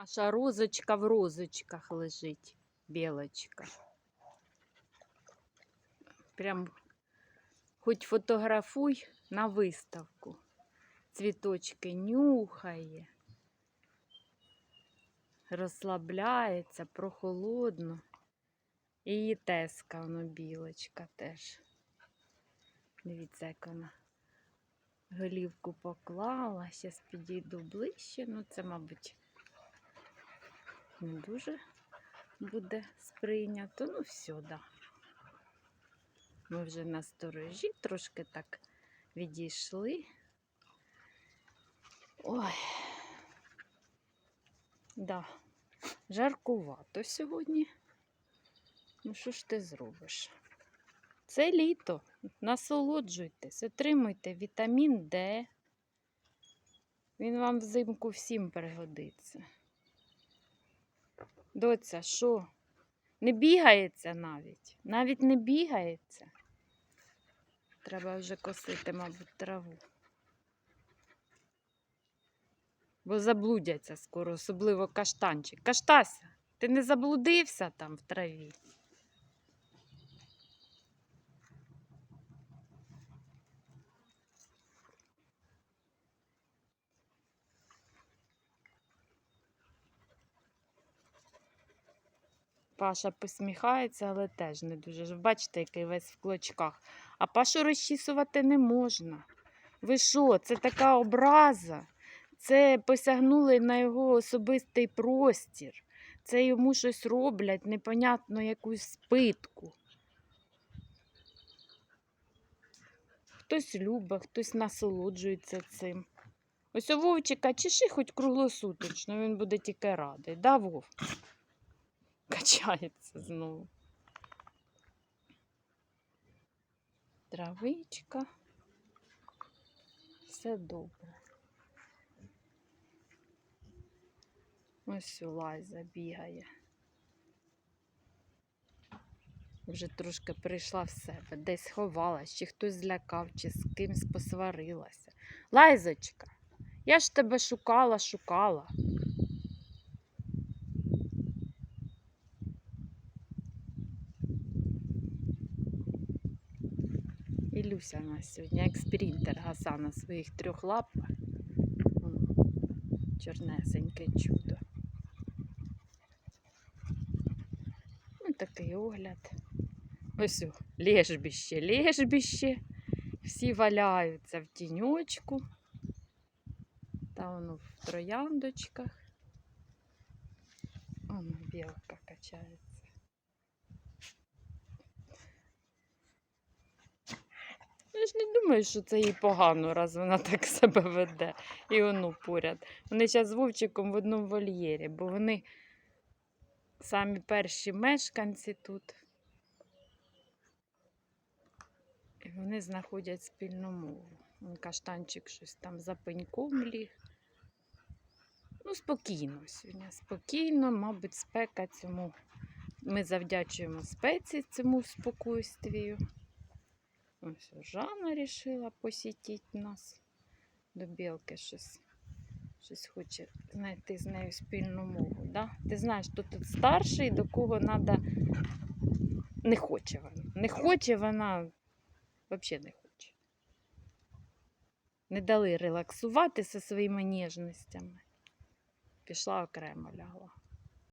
Наша розочка в розочках лежить, білочка. Прям хоч фотографуй на виставку. Цвіточки нюхає, розслабляється, прохолодно. І її теска, воно білочка теж. Дивіться, як вона голівку поклала. Зараз підійду ближче. Ну, це, мабуть, не дуже буде сприйнято. Ну, все, да. Ми вже на сторожі, трошки так відійшли. Ой. Да. Жаркувато сьогодні. Ну, що ж ти зробиш? Це літо. Насолоджуйтесь, отримуйте вітамін Д. Він вам взимку всім пригодиться. Доця, що? Не бігається навіть. Навіть не бігається. Треба вже косити, мабуть, траву. Бо заблудяться скоро, особливо каштанчик. Каштася, ти не заблудився там в траві? Паша посміхається, але теж не дуже. Бачите, який весь в клочках. А Пашу розчісувати не можна. Ви що, це така образа? Це посягнули на його особистий простір. Це йому щось роблять, непонятно якусь спитку. Хтось любить, хтось насолоджується цим. Ось у Вовчика чеши хоч круглосуточно, він буде тільки радий. Да, Вов? Качається знову. Травичка. Все добре. Ось Лайза бігає. Вже трошки прийшла в себе, десь ховалась, чи хтось злякав, чи з кимсь посварилася. Лайзочка, я ж тебе шукала, шукала. Люся у нас сьогодні, як спринтер гаса на своїх трьох лапах. Воно, Чорнесеньке чудо. Ну, такий огляд. Ось о, лежбище, лежбище. Всі валяються в тіньочку. Та воно в трояндочках. Воно білка качається. Я ж не думаю, що це їй погано, раз вона так себе веде. І воно поряд. Вони зараз з Вовчиком в одному вольєрі, бо вони самі перші мешканці тут. І вони знаходять спільну мову. Вон Каштанчик щось там за пеньком ліг. Ну, спокійно сьогодні. Спокійно, мабуть, спека цьому. Ми завдячуємо спеці цьому спокойствію. Ось Жанна вирішила посітити нас. До білки щось, щось хоче знайти з нею спільну мову. Да? Ти знаєш, хто тут старший, до кого треба. Не хоче вона. Не хоче вона, взагалі не хоче. Не дали релаксувати зі своїми ніжностями. Пішла окремо лягла.